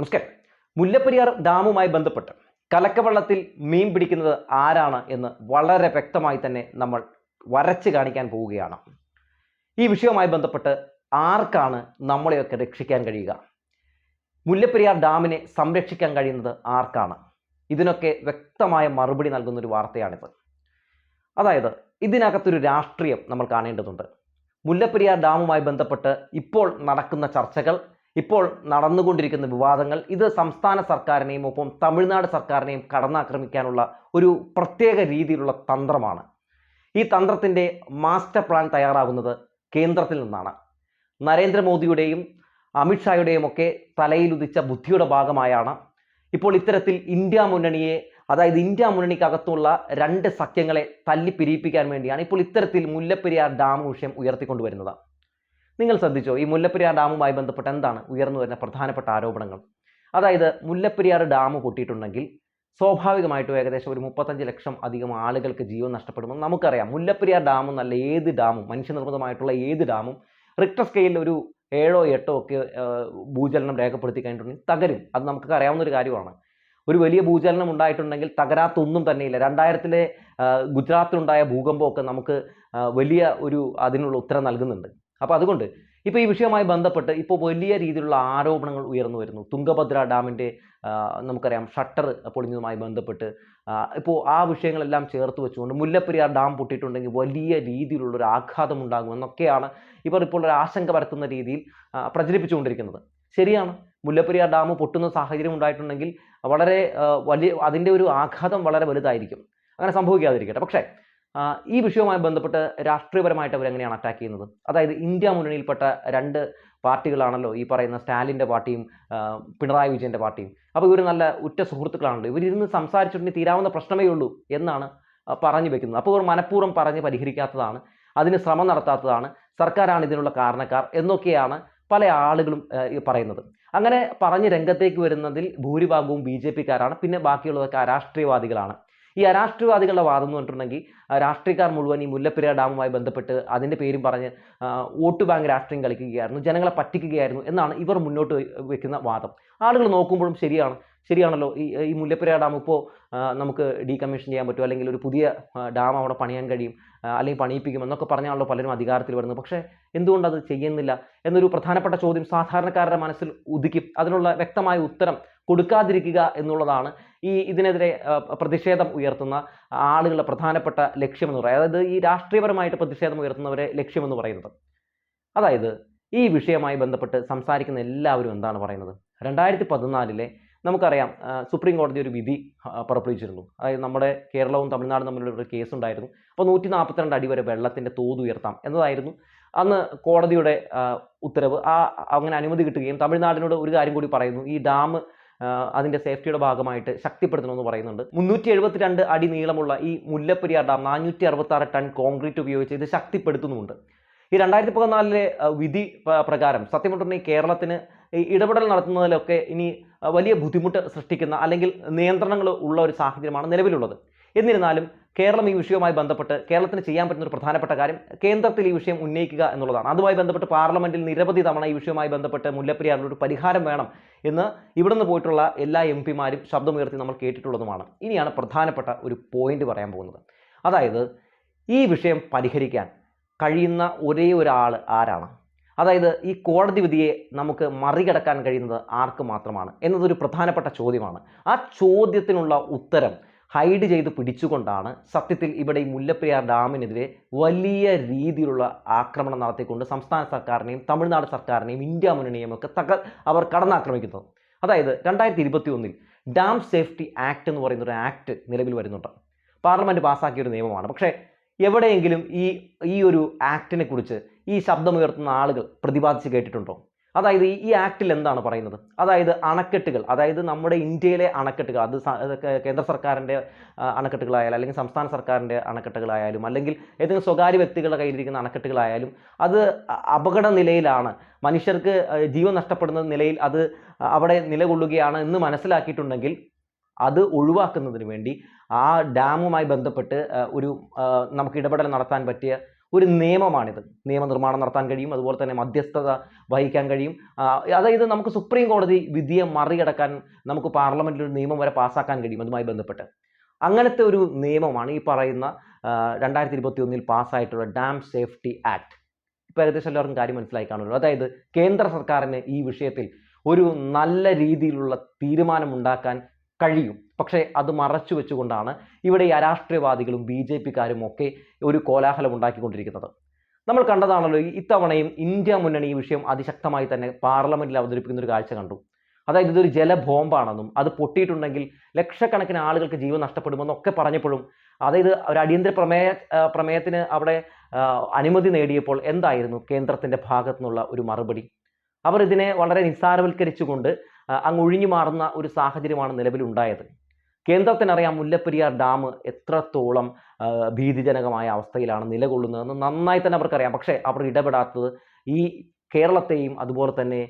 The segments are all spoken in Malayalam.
നമസ്കാരം. മുല്ലപ്പെരിയാർ ഡാമുമായി ബന്ധപ്പെട്ട് കലക്കവള്ളത്തിൽ മീൻ പിടിക്കുന്നത് ആരാണ് എന്ന് വളരെ വ്യക്തമായി തന്നെ നമ്മൾ വരച്ച് കാണിക്കാൻ പോവുകയാണ്. ഈ വിഷയവുമായി ബന്ധപ്പെട്ട് ആർക്കാണ് നമ്മളെയൊക്കെ രക്ഷിക്കാൻ കഴിയുക? മുല്ലപ്പെരിയാർ ഡാമിനെ സംരക്ഷിക്കാൻ കഴിയുന്നത് ആർക്കാണ്? ഇതിനൊക്കെ വ്യക്തമായ മറുപടി നൽകുന്ന ഒരു വാർത്തയാണിത്. അതായത് ഇതിനകത്തൊരു രാഷ്ട്രീയം നമ്മൾ കാണേണ്ടതുണ്ട്. മുല്ലപ്പെരിയാർ ഡാമുമായി ബന്ധപ്പെട്ട് ഇപ്പോൾ നടക്കുന്ന ചർച്ചകൾ ഇപ്പോൾ നടന്നുകൊണ്ടിരിക്കുന്ന വിവാദങ്ങൾ ഇത് സംസ്ഥാന സർക്കാരിനെയും ഒപ്പം തമിഴ്നാട് സർക്കാരിനെയും കടന്നാക്രമിക്കാനുള്ള ഒരു പ്രത്യേക രീതിയിലുള്ള തന്ത്രമാണ്. ഈ തന്ത്രത്തിന്റെ മാസ്റ്റർ പ്ലാൻ തയ്യാറാകുന്നത് കേന്ദ്രത്തിൽ നിന്നാണ്. നരേന്ദ്രമോദിയുടെയും അമിത്ഷായുടെയും ഒക്കെ തലയിലുദിച്ച ബുദ്ധിയുടെ ഭാഗമായാണ് ഇപ്പോൾ ഇത്തരത്തിൽ ഇന്ത്യ മുന്നണിയെ അതായത് ഇന്ത്യ മുന്നണിക്കകത്തുള്ള രണ്ട് സഖ്യങ്ങളെ തല്ലിപ്പിരിയിപ്പിക്കാൻ വേണ്ടിയാണ് ഇപ്പോൾ ഇത്തരത്തിൽ മുല്ലപ്പെരിയാർ ഡാം വിഷയം ഉയർത്തിക്കൊണ്ടുവരുന്നത്. നിങ്ങൾ ശ്രദ്ധിച്ചോ ഈ മുല്ലപ്പെരിയാർ ഡാമുമായി ബന്ധപ്പെട്ട് എന്താണ് ഉയർന്നു വരുന്ന പ്രധാനപ്പെട്ട ആരോപണങ്ങൾ? അതായത് മുല്ലപ്പെരിയാർ ഡാം പൊട്ടിയിട്ടുണ്ടെങ്കിൽ സ്വാഭാവികമായിട്ടും ഏകദേശം ഒരു മുപ്പത്തഞ്ച് ലക്ഷം അധികം ആളുകൾക്ക് ജീവൻ നഷ്ടപ്പെടുമെന്ന് നമുക്കറിയാം. മുല്ലപ്പെരിയാർ ഡാമും നല്ല ഏത് ഡാമും മനുഷ്യനിർമ്മിതമായിട്ടുള്ള ഏത് ഡാമും റിക്ടർ സ്കെയിലിൽ ഒരു ഏഴോ എട്ടോ ഒക്കെ ഭൂചലനം രേഖപ്പെടുത്തി കഴിഞ്ഞിട്ടുണ്ടെങ്കിൽ തകരും. അത് നമുക്ക് അറിയാവുന്ന ഒരു കാര്യമാണ്. ഒരു വലിയ ഭൂചലനം ഉണ്ടായിട്ടുണ്ടെങ്കിൽ തകരാത്തൊന്നും തന്നെയില്ല. രണ്ടായിരത്തിലെ ഗുജറാത്തിലുണ്ടായ ഭൂകമ്പമൊക്കെ നമുക്ക് വലിയ ഒരു അതിനുള്ള ഉത്തരം നൽകുന്നുണ്ട്. അപ്പോൾ അതുകൊണ്ട് ഇപ്പോൾ ഈ വിഷയവുമായി ബന്ധപ്പെട്ട് ഇപ്പോൾ വലിയ രീതിയിലുള്ള ആരോപണങ്ങൾ ഉയർന്നു വരുന്നു. തുങ്കഭദ്ര ഡാമിന്റെ നമുക്കറിയാം ഷട്ടർ പൊളിഞ്ഞതുമായി ബന്ധപ്പെട്ട് ഇപ്പോൾ ആ വിഷയങ്ങളെല്ലാം ചേർത്ത് വെച്ചുകൊണ്ട് മുല്ലപ്പെരിയാർ ഡാം പൊട്ടിയിട്ടുണ്ടെങ്കിൽ വലിയ രീതിയിലുള്ള ഒരു ആഘാതം ഉണ്ടാകും എന്നൊക്കെയാണ് ഇവർ ഇപ്പോൾ ഒരു ആശങ്ക പരത്തുന്ന രീതിയിൽ പ്രചരിപ്പിച്ചുകൊണ്ടിരിക്കുന്നത്. ശരിയാണ് മുല്ലപ്പെരിയാർ ഡാം പൊട്ടുന്ന സാഹചര്യം ഉണ്ടായിട്ടുണ്ടെങ്കിൽ വളരെ വലിയ അതിന്റെ ഒരു ആഘാതം വളരെ വലുതായിരിക്കും. അങ്ങനെ സംഭവിക്കാതിരിക്കട്ടെ. പക്ഷേ ഈ വിഷയവുമായി ബന്ധപ്പെട്ട് രാഷ്ട്രീയപരമായിട്ട് അവരെങ്ങനെയാണ് അറ്റാക്ക് ചെയ്യുന്നത്? അതായത് ഇന്ത്യ മുന്നണിയിൽപ്പെട്ട രണ്ട് പാർട്ടികളാണല്ലോ ഈ പറയുന്ന സ്റ്റാലിന്റെ പാർട്ടിയും പിണറായി വിജയന്റെ പാർട്ടിയും. അപ്പോൾ ഇവർ നല്ല ഉറ്റ സുഹൃത്തുക്കളാണല്ലോ. ഇവരിരുന്ന് സംസാരിച്ചിട്ടുണ്ടെങ്കിൽ തീരാവുന്ന പ്രശ്നമേ ഉള്ളൂ എന്നാണ് പറഞ്ഞു വെക്കുന്നത്. അപ്പോൾ ഇവർ മനഃപൂർവം പറഞ്ഞ് പരിഹരിക്കാത്തതാണ് അതിന് ശ്രമം നടത്താത്തതാണ് സർക്കാരാണ് ഇതിനുള്ള കാരണക്കാർ എന്നൊക്കെയാണ് പല ആളുകളും പറയുന്നത്. അങ്ങനെ പറഞ്ഞ് രംഗത്തേക്ക് വരുന്നതിൽ ഭൂരിഭാഗവും ബി ജെ പിക്കാരാണ്. പിന്നെ ബാക്കിയുള്ളതൊക്കെ അരാഷ്ട്രീയവാദികളാണ് ഈ അരാഷ്ട്രീയവാദികളുടെ വാദം എന്ന് പറഞ്ഞിട്ടുണ്ടെങ്കിൽ രാഷ്ട്രീയക്കാർ മുഴുവൻ ഈ മുല്ലപ്പെരിയാർ ഡാമുമായി ബന്ധപ്പെട്ട് അതിന്റെ പേരും പറഞ്ഞ് വോട്ട് ബാങ്ക് രാഷ്ട്രീയം കളിക്കുകയായിരുന്നു ജനങ്ങളെ പറ്റിക്കുകയായിരുന്നു എന്നാണ് ഇവർ മുന്നോട്ട് വെക്കുന്ന വാദം. ആളുകൾ നോക്കുമ്പോഴും ശരിയാണ് ശരിയാണല്ലോ ഈ ഈ മുല്ലപ്പെരിയാർ ഡാം ഇപ്പോൾ നമുക്ക് ഡീകമ്മീഷൻ ചെയ്യാൻ പറ്റും അല്ലെങ്കിൽ ഒരു പുതിയ ഡാം അവിടെ പണിയാൻ കഴിയും അല്ലെങ്കിൽ പണിയിപ്പിക്കും എന്നൊക്കെ പറഞ്ഞാണല്ലോ പലരും അധികാരത്തിൽ വരുന്നത്. പക്ഷേ എന്തുകൊണ്ട് അത് ചെയ്യുന്നില്ല എന്നൊരു പ്രധാനപ്പെട്ട ചോദ്യം സാധാരണക്കാരുടെ മനസ്സിൽ ഉദിക്കും. അതിനുള്ള വ്യക്തമായ ഉത്തരം കൊടുക്കാതിരിക്കുക എന്നുള്ളതാണ് ഈ ഇതിനെതിരെ പ്രതിഷേധം ഉയർത്തുന്ന ആളുകളുടെ പ്രധാനപ്പെട്ട ലക്ഷ്യമെന്ന് പറയുന്നത്. അതായത് ഈ രാഷ്ട്രീയപരമായിട്ട് പ്രതിഷേധം ഉയർത്തുന്നവരെ ലക്ഷ്യമെന്ന് പറയുന്നത്. അതായത് ഈ വിഷയവുമായി ബന്ധപ്പെട്ട് സംസാരിക്കുന്ന എല്ലാവരും എന്താണ് പറയുന്നത്? രണ്ടായിരത്തി പതിനാലിലെ നമുക്കറിയാം സുപ്രീം കോടതി ഒരു വിധി പുറപ്പെടുവിച്ചിരുന്നു. അതായത് നമ്മുടെ കേരളവും തമിഴ്നാടും തമ്മിലുള്ള ഒരു കേസ് ഉണ്ടായിരുന്നു അപ്പോൾ നൂറ്റി നാൽപ്പത്തിരണ്ട് അടി വരെ വെള്ളത്തിന്റെ തോത് ഉയർത്താം എന്നതായിരുന്നു അന്ന് കോടതിയുടെ ഉത്തരവ്. ആ അങ്ങനെ അനുമതി കിട്ടുകയും തമിഴ്നാടിനോട് ഒരു കാര്യം കൂടി പറയുന്നു. ഈ ഡാം അതിന്റെ സേഫ്റ്റിയുടെ ഭാഗമായിട്ട് ശക്തിപ്പെടുത്തണമെന്ന് പറയുന്നുണ്ട്. മുന്നൂറ്റി എഴുപത്തിരണ്ട് അടി നീളമുള്ള ഈ മുല്ലപ്പെരിയാർ ഡാം നാനൂറ്റി അറുപത്തി ആറ് ടൺ കോൺക്രീറ്റ് ഉപയോഗിച്ച് ഇത് ശക്തിപ്പെടുത്തുന്നുമുണ്ട്. ഈ രണ്ടായിരത്തി പതിനാലിലെ വിധി പ്രകാരം സത്യം പറഞ്ഞിട്ടുണ്ടെങ്കിൽ കേരളത്തിന് ഈ ഇടപെടൽ നടത്തുന്നതിലൊക്കെ ഇനി വലിയ ബുദ്ധിമുട്ട് സൃഷ്ടിക്കുന്ന അല്ലെങ്കിൽ നിയന്ത്രണങ്ങൾ ഉള്ള ഒരു സാഹചര്യമാണ് നിലവിലുള്ളത്. എന്നിരുന്നാലും കേരളം ഈ വിഷയവുമായി ബന്ധപ്പെട്ട് കേരളത്തിന് ചെയ്യാൻ പറ്റുന്ന ഒരു പ്രധാനപ്പെട്ട കാര്യം കേന്ദ്രത്തിൽ ഈ വിഷയം ഉന്നയിക്കുക എന്നുള്ളതാണ്. അതുമായി ബന്ധപ്പെട്ട് പാർലമെന്റിൽ നിരവധി തവണ ഈ വിഷയവുമായി ബന്ധപ്പെട്ട് മുല്ലപ്പെരിയാറിൽ ഒരു പരിഹാരം വേണം എന്ന് ഇവിടുന്ന് പോയിട്ടുള്ള എല്ലാ എം പിമാരും ശബ്ദമുയർത്തി നമ്മൾ കേട്ടിട്ടുള്ളതുമാണ്. ഇനിയാണ് പ്രധാനപ്പെട്ട ഒരു പോയിന്റ് പറയാൻ പോകുന്നത്. അതായത് ഈ വിഷയം പരിഹരിക്കാൻ കഴിയുന്ന ഒരേ ഒരാൾ ആരാണ്? അതായത് ഈ കോടതി വിധിയെ നമുക്ക് മറികടക്കാൻ കഴിയുന്നത് ആർക്ക് മാത്രമാണ് എന്നതൊരു പ്രധാനപ്പെട്ട ചോദ്യമാണ്. ആ ചോദ്യത്തിനുള്ള ഉത്തരം ഹൈഡ് ചെയ്ത് പിടിച്ചുകൊണ്ടാണ് സത്യത്തിൽ ഇവിടെ ഈ മുല്ലപ്പെരിയാർ ഡാമിനെതിരെ വലിയ രീതിയിലുള്ള ആക്രമണം നടത്തിക്കൊണ്ട് സംസ്ഥാന സർക്കാരിനെയും തമിഴ്നാട് സർക്കാരിനെയും ഇന്ത്യ മുന്നണിയെയും ഒക്കെ തക അവർ കടന്നാക്രമിക്കുന്നത്. അതായത് രണ്ടായിരത്തി ഇരുപത്തി ഒന്നിൽ ഡാം സേഫ്റ്റി ആക്ട് എന്ന് പറയുന്ന ഒരു ആക്ട് നിലവിൽ വരുന്നുണ്ട്. പാർലമെന്റ് പാസ്സാക്കിയ ഒരു നിയമമാണ്. പക്ഷേ എവിടെയെങ്കിലും ഈ ഈ ഒരു ആക്ടിനെ കുറിച്ച് ഈ ശബ്ദമുയർത്തുന്ന ആളുകൾ പ്രതിപാദിച്ച് കേട്ടിട്ടുണ്ടോ? അതായത് ഈ- ആക്ടിൽ എന്താണ് പറയുന്നത്? അതായത് അണക്കെട്ടുകൾ അതായത് നമ്മുടെ ഇന്ത്യയിലെ അണക്കെട്ടുകൾ അത് കേന്ദ്ര സർക്കാരിന്റെ അണക്കെട്ടുകളായാലും അല്ലെങ്കിൽ സംസ്ഥാന സർക്കാരിന്റെ അണക്കെട്ടുകളായാലും അല്ലെങ്കിൽ ഏതെങ്കിലും സ്വകാര്യ വ്യക്തികളുടെ കയ്യിലിരിക്കുന്ന അണക്കെട്ടുകളായാലും അത് അപകട നിലയിലാണ്. മനുഷ്യർക്ക് ജീവൻ നഷ്ടപ്പെടുന്ന നിലയിൽ അത് അവിടെ നിലകൊള്ളുകയാണ് എന്ന് മനസ്സിലാക്കിയിട്ടുണ്ടെങ്കിൽ അത് ഒഴിവാക്കുന്നതിന് വേണ്ടി ആ ഡാമുമായി ബന്ധപ്പെട്ട് ഒരു നമുക്ക് ഇടപെടൽ നടത്താൻ പറ്റിയ ഒരു നിയമമാണിത്. നിയമനിർമ്മാണം നടത്താൻ കഴിയും അതുപോലെ തന്നെ മധ്യസ്ഥത വഹിക്കാൻ കഴിയും. അതായത് നമുക്ക് സുപ്രീം കോടതി വിധിയെ മറികടക്കാൻ നമുക്ക് പാർലമെന്റിൽ ഒരു നിയമം വരെ പാസ്സാക്കാൻ കഴിയും അതുമായി ബന്ധപ്പെട്ട്. അങ്ങനത്തെ ഒരു നിയമമാണ് ഈ പറയുന്ന രണ്ടായിരത്തി ഇരുപത്തി ഒന്നിൽ പാസ്സായിട്ടുള്ള ഡാം സേഫ്റ്റി ആക്ട്. ഇപ്പോൾ ഏകദേശം എല്ലാവർക്കും കാര്യം മനസ്സിലായി കാണുമല്ലോ. അതായത് കേന്ദ്ര സർക്കാരിന് ഈ വിഷയത്തിൽ ഒരു നല്ല രീതിയിലുള്ള തീരുമാനം ഉണ്ടാക്കാൻ കഴിയും. പക്ഷേ അത് മറച്ചു വെച്ചുകൊണ്ടാണ് ഇവിടെ ഈ അരാഷ്ട്രീയവാദികളും ബി ജെ പിക്കാരും ഒക്കെ ഒരു കോലാഹലം ഉണ്ടാക്കിക്കൊണ്ടിരിക്കുന്നത്. നമ്മൾ കണ്ടതാണല്ലോ ഇത്തവണയും ഇന്ത്യ മുന്നണി ഈ വിഷയം അതിശക്തമായി തന്നെ പാർലമെന്റിൽ അവതരിപ്പിക്കുന്ന ഒരു കാഴ്ച കണ്ടു. അതായത് ഇതൊരു ജലബോംബാണെന്നും അത് പൊട്ടിയിട്ടുണ്ടെങ്കിൽ ലക്ഷക്കണക്കിന് ആളുകൾക്ക് ജീവൻ നഷ്ടപ്പെടുമെന്നൊക്കെ പറഞ്ഞപ്പോഴും അതായത് ഒരു അടിയന്തര പ്രമേയ പ്രമേയത്തിന് അവിടെ അനുമതി നേടിയപ്പോൾ എന്തായിരുന്നു കേന്ദ്രത്തിന്റെ ഭാഗത്തു നിന്നുള്ള ഒരു മറുപടി? അവർ ഇതിനെ വളരെ നിസ്സാരവൽക്കരിച്ചുകൊണ്ട് അങ്ങ് ഒഴിഞ്ഞു മാറുന്ന ഒരു സാഹചര്യമാണ് നിലവിലുണ്ടായത്. കേന്ദ്രത്തിനറിയാം മുല്ലപ്പെരിയാർ ഡാം എത്രത്തോളം ഭീതിജനകമായ അവസ്ഥയിലാണ് നിലകൊള്ളുന്നതെന്ന് നന്നായി തന്നെ അവർക്കറിയാം. പക്ഷേ അവർ ഇടപെടാത്തത് ഈ കേരളത്തെയും അതുപോലെ തന്നെ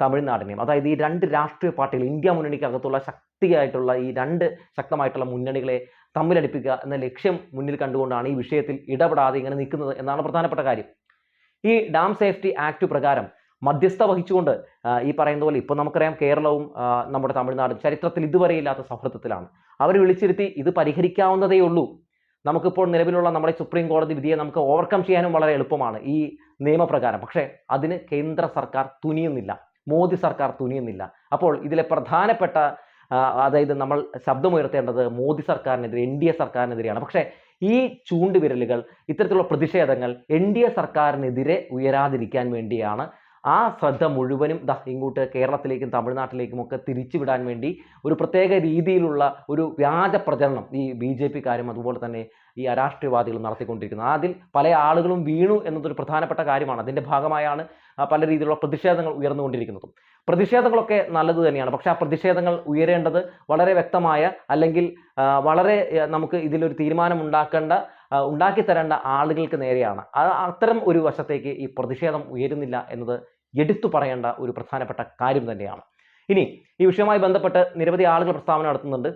തമിഴ്നാടിനെയും അതായത് ഈ രണ്ട് രാഷ്ട്രീയ പാർട്ടികൾ ഇന്ത്യ മുന്നണിക്കകത്തുള്ള ശക്തിയായിട്ടുള്ള ഈ രണ്ട് ശക്തമായിട്ടുള്ള മുന്നണികളെ തമ്മിലടിപ്പിക്കുക എന്ന ലക്ഷ്യം മുന്നിൽ കണ്ടുകൊണ്ടാണ് ഈ വിഷയത്തിൽ ഇടപെടാതെ ഇങ്ങനെ നിൽക്കുന്നത് എന്നാണ് പ്രധാനപ്പെട്ട കാര്യം. ഈ ഡാം സേഫ്റ്റി ആക്ട് പ്രകാരം മധ്യസ്ഥ വഹിച്ചുകൊണ്ട് ഈ പറയുന്ന പോലെ ഇപ്പോൾ നമുക്കറിയാം കേരളവും നമ്മുടെ തമിഴ്നാടും ചരിത്രത്തിൽ ഇതുവരെ ഇല്ലാത്ത സൗഹൃദത്തിലാണ്. അവർ വിളിച്ചിരുത്തി ഇത് പരിഹരിക്കാവുന്നതേ ഉള്ളൂ. നമുക്കിപ്പോൾ നിലവിലുള്ള നമ്മുടെ സുപ്രീം കോടതി വിധിയെ നമുക്ക് ഓവർകം ചെയ്യാനും വളരെ എളുപ്പമാണ് ഈ നിയമപ്രകാരം. പക്ഷേ അതിന് കേന്ദ്ര സർക്കാർ തുനിയുന്നില്ല. മോദി സർക്കാർ തുനിയുന്നില്ല. അപ്പോൾ ഇതിലെ പ്രധാനപ്പെട്ട അതായത് നമ്മൾ ശബ്ദമുയർത്തേണ്ടത് മോദി സർക്കാരിനെതിരെ എൻ ഡി എ സർക്കാരിനെതിരെയാണ്. പക്ഷേ ഈ ചൂണ്ടുവിരലുകൾ ഇത്തരത്തിലുള്ള പ്രതിഷേധങ്ങൾ എൻ ഡി എ സർക്കാരിനെതിരെ ഉയരാതിരിക്കാൻ വേണ്ടിയാണ് ആ ശ്രദ്ധ മുഴുവനും ദാ ഇങ്ങോട്ട് കേരളത്തിലേക്കും തമിഴ്നാട്ടിലേക്കും ഒക്കെ തിരിച്ചുവിടാൻ വേണ്ടി ഒരു പ്രത്യേക രീതിയിലുള്ള ഒരു വ്യാജ പ്രചരണം ഈ ബി ജെ പിക്കാരും അതുപോലെ തന്നെ ഈ അരാഷ്ട്രീയവാദികളും നടത്തിക്കൊണ്ടിരിക്കുന്നത് അതിൽ പല ആളുകളും വീണു എന്നതൊരു പ്രധാനപ്പെട്ട കാര്യമാണ്. അതിന്റെ ഭാഗമായാണ് പല രീതിയിലുള്ള പ്രതിഷേധങ്ങൾ ഉയർന്നുകൊണ്ടിരിക്കുന്നതും. പ്രതിഷേധങ്ങളൊക്കെ നല്ലത് തന്നെയാണ്. പക്ഷേ ആ പ്രതിഷേധങ്ങൾ ഉയരേണ്ടത് വളരെ വ്യക്തമായ അല്ലെങ്കിൽ വളരെ നമുക്ക് ഇതിലൊരു തീരുമാനം ഉണ്ടാക്കേണ്ട ഉണ്ടാക്കിത്തരേണ്ട ഉണ്ടാക്കി തരേണ്ട ആളുകൾക്ക് നേരെയാണ്. അത്തരം ഒരു വശത്തേക്ക് ഈ പ്രതിഷേധം ഉയരുന്നില്ല എന്നത് എടുത്തു പറയേണ്ട ഒരു പ്രധാനപ്പെട്ട കാര്യം തന്നെയാണ്. ഇനി ഈ വിഷയവുമായി ബന്ധപ്പെട്ട് നിരവധി ആളുകൾ പ്രസ്താവന നടത്തുന്നുണ്ട്.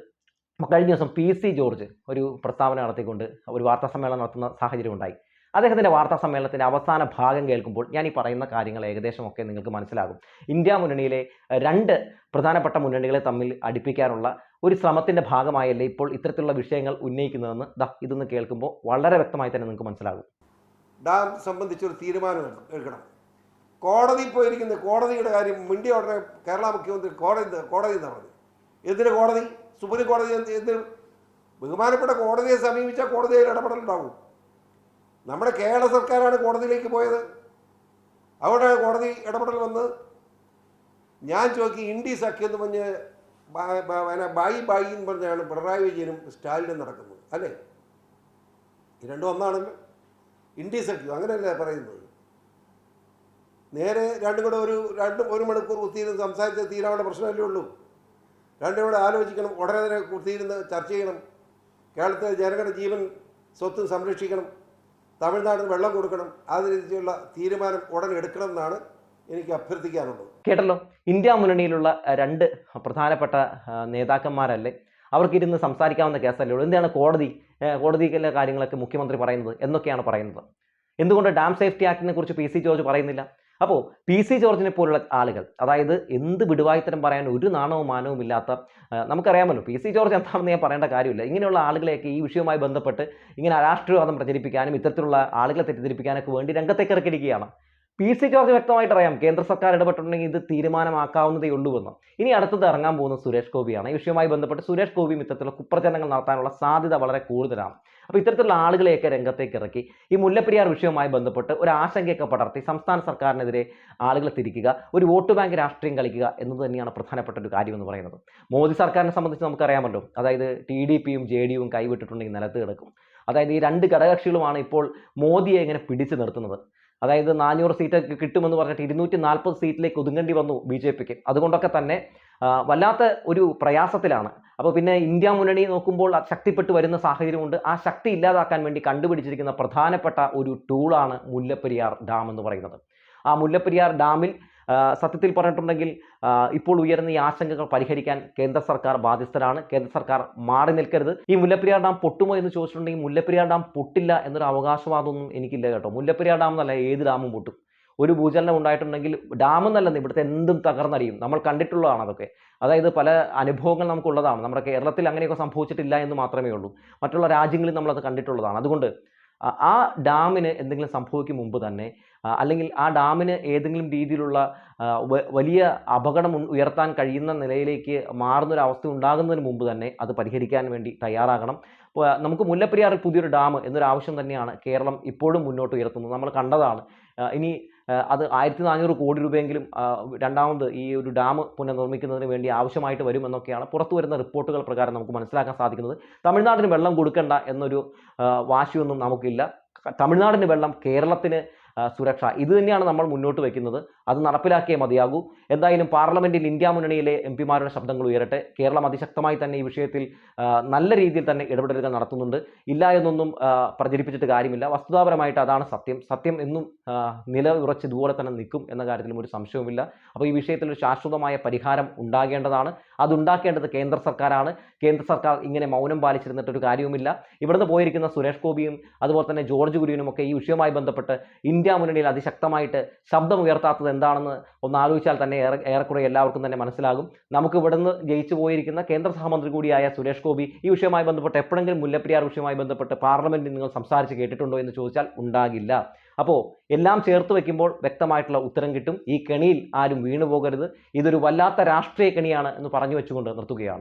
കഴിഞ്ഞ ദിവസം പി സി ജോർജ് ഒരു പ്രസ്താവന നടത്തിക്കൊണ്ട് ഒരു വാർത്താ സമ്മേളനം നടത്തുന്ന സാഹചര്യം ഉണ്ടായി. അദ്ദേഹത്തിന്റെ വാർത്താ സമ്മേളനത്തിന്റെ അവസാന ഭാഗം കേൾക്കുമ്പോൾ ഞാൻ ഈ പറയുന്ന കാര്യങ്ങൾ ഏകദേശമൊക്കെ നിങ്ങൾക്ക് മനസ്സിലാകും. ഇന്ത്യ മുന്നണിയിലെ രണ്ട് പ്രധാനപ്പെട്ട മുന്നണികളെ തമ്മിൽ അടുപ്പിക്കാനുള്ള ഒരു ശ്രമത്തിന്റെ ഭാഗമായല്ലേ ഇപ്പോൾ ഇത്തരത്തിലുള്ള വിഷയങ്ങൾ ഉന്നയിക്കുന്നതെന്ന് ദാ ഇതൊന്ന് കേൾക്കുമ്പോൾ വളരെ വ്യക്തമായി തന്നെ നിങ്ങൾക്ക് മനസ്സിലാകും. ഡാം സംബന്ധിച്ചൊരു തീരുമാനം എടു- എടുക്കണം. കോടതിയിൽ പോയിരിക്കുന്ന കോടതിയുടെ കാര്യം മിണ്ടിയ ഉടനെ കേരള മുഖ്യമന്ത്രി കോടതി കോടതി എന്നാണ് പറഞ്ഞു എന്തിന് കോടതി? സുപ്രീം കോടതി എന്ത് എന്തിന് ബഹുമാനപ്പെട്ട കോടതിയെ സമീപിച്ചാൽ കോടതിയിൽ ഇടപെടലുണ്ടാവും. നമ്മുടെ കേരള സർക്കാരാണ് കോടതിയിലേക്ക് പോയത്. അവിടെ കോടതി ഇടപെടൽ വന്ന് ഞാൻ ചോദിക്കും ഇൻഡി സഖ്യം എന്ന് പറഞ്ഞ് ബായി ബായി എന്ന് പറഞ്ഞാണ് പിണറായി വിജയനും സ്റ്റാലിനും നടക്കുന്നത് അല്ലേ? രണ്ടും ഒന്നാണല്ലോ. ഇൻഡി സഖ്യം അങ്ങനെയല്ലേ പറയുന്നത്? നേരെ രണ്ടും കൂടെ ഒരു രണ്ട് ഒരു മണിക്കൂർ കുത്തിയിരുന്ന് സംസാരിച്ച് തീരാവേണ്ട പ്രശ്നമല്ലേ ഉള്ളൂ. രണ്ടും കൂടെ ആലോചിക്കണം ഉടനെ തന്നെ കുത്തിയിരുന്ന് ചർച്ച ചെയ്യണം. കേരളത്തിലെ ജനങ്ങളുടെ ജീവൻ സ്വത്തും സംരക്ഷിക്കണം. തമിഴ്നാടിന് വെള്ളം കൊടുക്കണം. രീതിയിലുള്ള തീരുമാനം ഉടനെ എടുക്കണം എന്നാണ് എനിക്ക് അഭ്യർത്ഥിക്കാനുള്ളത്. കേട്ടല്ലോ ഇന്ത്യ മുന്നണിയിലുള്ള രണ്ട് പ്രധാനപ്പെട്ട നേതാക്കന്മാരല്ലേ? അവർക്കിരുന്ന് സംസാരിക്കാവുന്ന കേസല്ലേ ഉള്ളൂ. എന്താണ് കോടതി കോടതിയിലെ കാര്യങ്ങളൊക്കെ മുഖ്യമന്ത്രി പറയുന്നത് എന്നൊക്കെയാണ് പറയുന്നത്. എന്തുകൊണ്ട് ഡാം സേഫ്റ്റി ആക്ടിനെ കുറിച്ച് പി സി ജോർജ് പറയുന്നില്ല? അപ്പോൾ പി സി ജോർജിനെ പോലുള്ള ആളുകൾ അതായത് എന്ത് വിടുവായിത്തരം പറയാൻ ഒരു നാണവും മാനവും ഇല്ലാത്ത നമുക്കറിയാമല്ലോ പി സി ജോർജ് എന്താണെന്ന് ഞാൻ പറയേണ്ട കാര്യമില്ല. ഇങ്ങനെയുള്ള ആളുകളെയൊക്കെ ഈ വിഷയവുമായി ബന്ധപ്പെട്ട് ഇങ്ങനെ രാഷ്ട്രീയവാദം പ്രചരിപ്പിക്കാനും ഇത്തരത്തിലുള്ള ആളുകളെ തെറ്റിദ്ധരിപ്പിക്കാനൊക്കെ വേണ്ടി രംഗത്തേക്ക് ഇറക്കിയിരിക്കുകയാണ്. പി സി ജോർജ് വ്യക്തമായിട്ട് അറിയാം. കേന്ദ്ര സർക്കാർ ഇടപെട്ടിട്ടുണ്ടെങ്കിൽ ഇത് തീരുമാനമാക്കാവുന്നതേ ഉള്ളൂ ഇനി അടുത്തത് ഇറങ്ങാൻ പോകുന്ന സുരേഷ് ഗോപിയാണ്. ഈ വിഷയവുമായി ബന്ധപ്പെട്ട് സുരേഷ് ഗോപിയും ഇത്തരത്തിലുള്ള കുപ്രചരണങ്ങൾ നടത്താനുള്ള സാധ്യത വളരെ കൂടുതലാണ്. അപ്പോൾ ഇത്തരത്തിലുള്ള ആളുകളെയൊക്കെ രംഗത്തേക്ക് ഇറക്കി. ഈ മുല്ലപ്പെരിയാർ വിഷയവുമായി ബന്ധപ്പെട്ട് ഒരു ആശങ്കയൊക്കെ പടർത്തി സംസ്ഥാന സർക്കാരിനെതിരെ ആളുകളെ തിരിക്കുക ഒരു വോട്ട് ബാങ്ക് രാഷ്ട്രീയം കളിക്കുക എന്നത് തന്നെയാണ് പ്രധാനപ്പെട്ട ഒരു കാര്യം എന്ന് പറയുന്നത്. മോദി സർക്കാരിനെ സംബന്ധിച്ച് നമുക്കറിയാമല്ലോ. അതായത് ടി ഡി പിയും ജെ ഡി യും കൈവിട്ടിട്ടുണ്ടെങ്കിൽ നിലത്ത് കിടക്കും. അതായത് ഈ രണ്ട് ഘടകകക്ഷികളുമാണ് ഇപ്പോൾ മോദിയെ ഇങ്ങനെ പിടിച്ചു നിർത്തുന്നത്. അതായത് നാനൂറ് സീറ്റ് കിട്ടുമെന്ന് പറഞ്ഞിട്ട് ഇരുന്നൂറ്റി നാൽപ്പത് സീറ്റിലേക്ക് ഒതുങ്ങേണ്ടി വന്നു ബി ജെ പിക്ക്. അതുകൊണ്ടൊക്കെ തന്നെ വല്ലാത്ത ഒരു പ്രയാസത്തിലാണ്. അപ്പോൾ പിന്നെ ഇന്ത്യ മുന്നണി നോക്കുമ്പോൾ ശക്തിപ്പെട്ടു വരുന്ന സാഹചര്യമുണ്ട്. ആ ശക്തി ഇല്ലാതാക്കാൻ വേണ്ടി കണ്ടുപിടിച്ചിരിക്കുന്ന പ്രധാനപ്പെട്ട ഒരു ടൂളാണ് മുല്ലപ്പെരിയാർ ഡാം എന്ന് പറയുന്നത്. ആ മുല്ലപ്പെരിയാർ ഡാമിൽ സത്യത്തിൽ പറഞ്ഞിട്ടുണ്ടെങ്കിൽ ഇപ്പോൾ ഉയരുന്ന ഈ ആശങ്കകൾ പരിഹരിക്കാൻ കേന്ദ്ര സർക്കാർ ബാധ്യസ്ഥരാണ്. കേന്ദ്ര സർക്കാർ മാറി നിൽക്കരുത്. ഈ മുല്ലപ്പെരിയാർ ഡാം പൊട്ടുമോ എന്ന് ചോദിച്ചിട്ടുണ്ടെങ്കിൽ മുല്ലപ്പെരിയാർ ഡാം പൊട്ടില്ല എന്നൊരു അവകാശവാദമൊന്നും എനിക്കില്ല കേട്ടോ. മുല്ലപ്പെരിയാർ ഡാം എന്നല്ല ഏത് ഡാമും പൊട്ടും. ഒരു ഭൂചലനം ഉണ്ടായിട്ടുണ്ടെങ്കിൽ ഡാം എന്നല്ലെന്ന് ഇവിടുത്തെ എന്തും തകർന്നടിയും. നമ്മൾ കണ്ടിട്ടുള്ളതാണ് അതൊക്കെ. അതായത് പല അനുഭവങ്ങൾ നമുക്കുള്ളതാണ്. നമ്മുടെ കേരളത്തിൽ അങ്ങനെയൊക്കെ സംഭവിച്ചിട്ടില്ല എന്ന് മാത്രമേ ഉള്ളൂ. മറ്റുള്ള രാജ്യങ്ങളിൽ നമ്മളത് കണ്ടിട്ടുള്ളതാണ്. അതുകൊണ്ട് ആ- ഡാമിന് എന്തെങ്കിലും സംഭവിക്കും മുമ്പ് തന്നെ അല്ലെങ്കിൽ ആ ഡാമിന് ഏതെങ്കിലും രീതിയിലുള്ള വലിയ അപകടം ഉയർത്താൻ കഴിയുന്ന നിലയിലേക്ക് മാറുന്നൊരു അവസ്ഥ ഉണ്ടാകുന്നതിന് മുമ്പ് തന്നെ അത് പരിഹരിക്കാൻ വേണ്ടി തയ്യാറാകണം. നമുക്ക് മുല്ലപ്പെരിയാറിൽ പുതിയൊരു ഡാം എന്നൊരു ആവശ്യം തന്നെയാണ് കേരളം ഇപ്പോഴും മുന്നോട്ട് ഉയർത്തുന്നത്. നമ്മൾ കണ്ടതാണ്. ഇനി അത് ആയിരത്തി നാനൂറ് കോടി രൂപയെങ്കിലും രണ്ടാമത് ഈ ഒരു ഡാം പുനർനിർമ്മിക്കുന്നതിന് വേണ്ടി ആവശ്യമായിട്ട് വരുമെന്നൊക്കെയാണ് പുറത്തു വരുന്ന റിപ്പോർട്ടുകൾ പ്രകാരം നമുക്ക് മനസ്സിലാക്കാൻ സാധിക്കുന്നത്. തമിഴ്നാടിന് വെള്ളം കൊടുക്കണ്ട എന്നൊരു വാശിയൊന്നും നമുക്കില്ല. തമിഴ്നാടിന് വെള്ളം കേരളത്തിന് സുരക്ഷ. ഇത് തന്നെയാണ് നമ്മൾ മുന്നോട്ട് വയ്ക്കുന്നത് അത് നടപ്പിലാക്കിയേ മതിയാകൂ. എന്തായാലും പാർലമെന്റിൽ ഇന്ത്യ മുന്നണിയിലെ എം പിമാരുടെ ശബ്ദങ്ങൾ ഉയരട്ടെ. കേരളം അതിശക്തമായി തന്നെ ഈ വിഷയത്തിൽ നല്ല രീതിയിൽ തന്നെ ഇടപെടലുകൾ നടത്തുന്നുണ്ട്. ഇല്ല എന്നൊന്നും പ്രചരിപ്പിച്ചിട്ട് കാര്യമില്ല. വസ്തുതാപരമായിട്ട് അതാണ് സത്യം. സത്യം എന്നും നില ഉറച്ച് ഇതുപോലെ തന്നെ നിൽക്കും എന്ന കാര്യത്തിലും ഒരു സംശയവുമില്ല. അപ്പോൾ ഈ വിഷയത്തിൽ ഒരു ശാശ്വതമായ പരിഹാരം ഉണ്ടാകേണ്ടതാണ്. അതുണ്ടാക്കേണ്ടത് കേന്ദ്ര സർക്കാരാണ്. കേന്ദ്ര സർക്കാർ ഇങ്ങനെ മൗനം പാലിച്ചിരുന്നിട്ടൊരു കാര്യവുമില്ല. ഇവിടുന്ന് പോയിരിക്കുന്ന സുരേഷ് ഗോപിയും അതുപോലെ തന്നെ ജോർജ് കുര്യനും ഒക്കെ ഈ വിഷയവുമായി ബന്ധപ്പെട്ട് മുന്നണിയിൽ അതിശക്തമായിട്ട് ശബ്ദം ഉയർത്താത്തത് എന്താണെന്ന് ഒന്ന് ആലോചിച്ചാൽ തന്നെ ഏറെ ഏറെക്കുറെ എല്ലാവർക്കും തന്നെ മനസ്സിലാകും. നമുക്ക് ഇവിടുന്ന് ജയിച്ചു പോയിരിക്കുന്ന കേന്ദ്ര സഹമന്ത്രി കൂടിയായ സുരേഷ് ഗോപി ഈ വിഷയവുമായി ബന്ധപ്പെട്ട് എപ്പോഴെങ്കിലും മുല്ലപ്പെരിയാർ വിഷയവുമായി ബന്ധപ്പെട്ട് പാർലമെന്റിൽ നിങ്ങൾ സംസാരിച്ച് കേട്ടിട്ടുണ്ടോ എന്ന് ചോദിച്ചാൽ ഉണ്ടാകില്ല. അപ്പോൾ എല്ലാം ചേർത്ത് വെക്കുമ്പോൾ വ്യക്തമായിട്ടുള്ള ഉത്തരം കിട്ടും. ഈ കെണിയിൽ ആരും വീണുപോകരുത്. ഇതൊരു വല്ലാത്ത രാഷ്ട്രീയ കെണിയാണ് എന്ന് പറഞ്ഞു വെച്ചുകൊണ്ട് നിർത്തുകയാണ്.